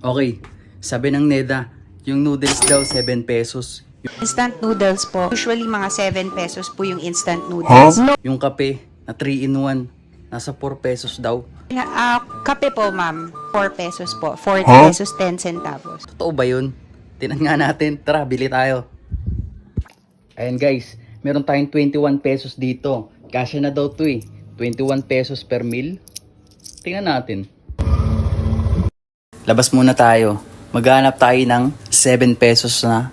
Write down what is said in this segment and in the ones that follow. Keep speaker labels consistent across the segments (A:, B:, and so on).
A: Okay, sabi ng Neda, yung noodles daw 7 pesos.
B: Instant noodles po. Usually mga 7 pesos po yung instant noodles. No,
A: Yung kape na 3 in 1, nasa 4 pesos daw.
B: ah, kape po ma'am, 4 pesos po. 40 pesos 10 centavos.
A: Totoo ba yun? Tinan nga natin. Tara, bili tayo. Ayan guys, meron tayong 21 pesos dito. Kasya na daw to eh. 21 pesos per meal. Tingnan natin. Labas muna tayo. Maghanap tayo ng 7 pesos na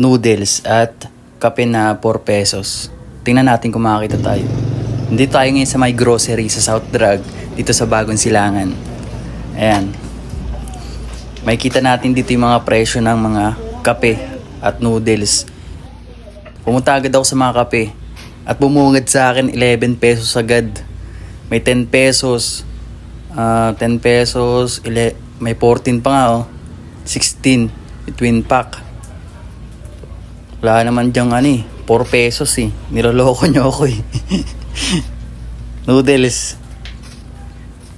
A: noodles at kape na 4 pesos. Tingnan natin kung makakita tayo. Hindi tayo ngayon sa may grocery sa South Drug dito sa Bagong Silangan. Ayan. May kita natin dito yung mga presyo ng mga kape at noodles. Pumunta agad ako sa mga kape at bumungad sa akin 11 pesos agad. May 10 pesos, ah 10 pesos, ile- may 14 pa nga oh. 16 between pack. Wala naman diyang ano eh, 4 pesos eh. Niloloko niyo ako eh. noodles.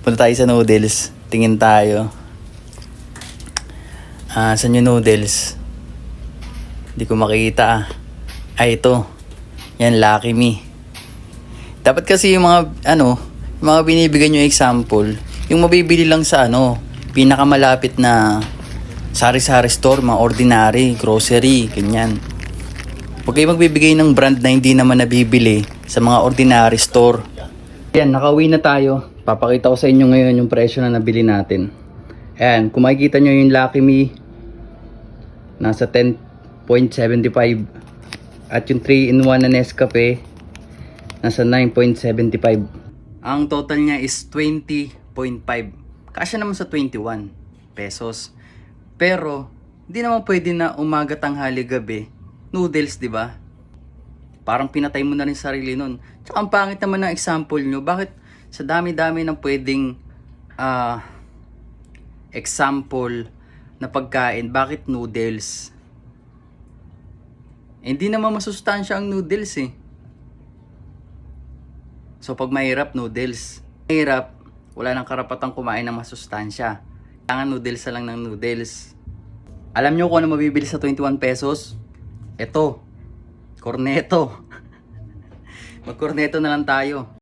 A: Punta tayo sa noodles. Tingin tayo. Ah, saan yung noodles? Hindi ko makita ah. Ay, ito. Yan, Lucky Me. Dapat kasi yung mga, ano, yung mga binibigyan nyo example, yung mabibili lang sa, ano, pinakamalapit na sari-sari store, mga ordinary, grocery, ganyan. Huwag kayo magbibigay ng brand na hindi naman nabibili sa mga ordinary store. Yan, nakauwi na tayo. Papakita ko sa inyo ngayon yung presyo na nabili natin. Ayan, kung makikita nyo yung Lucky Me, nasa 10.75. At yung 3-in-1 na Nescafe, nasa 9.75. Ang total niya is 20.5. Kasya naman sa 21 pesos. Pero, hindi naman pwede na umaga, tanghali, gabi. Noodles, di ba? Parang pinatay mo na rin sarili nun. Tsaka ang pangit naman ng example nyo. Bakit sa dami-dami ng pwedeng ah, example na pagkain, bakit noodles? Eh, Hindi naman masustansya ang noodles eh. So pag mahirap, noodles. Mahirap, wala nang karapatang kumain ng masustansya. Kailangan noodles na lang ng noodles. Alam nyo kung ano mabibili sa 21 pesos? Ito, corneto. Mag-corneto na lang tayo.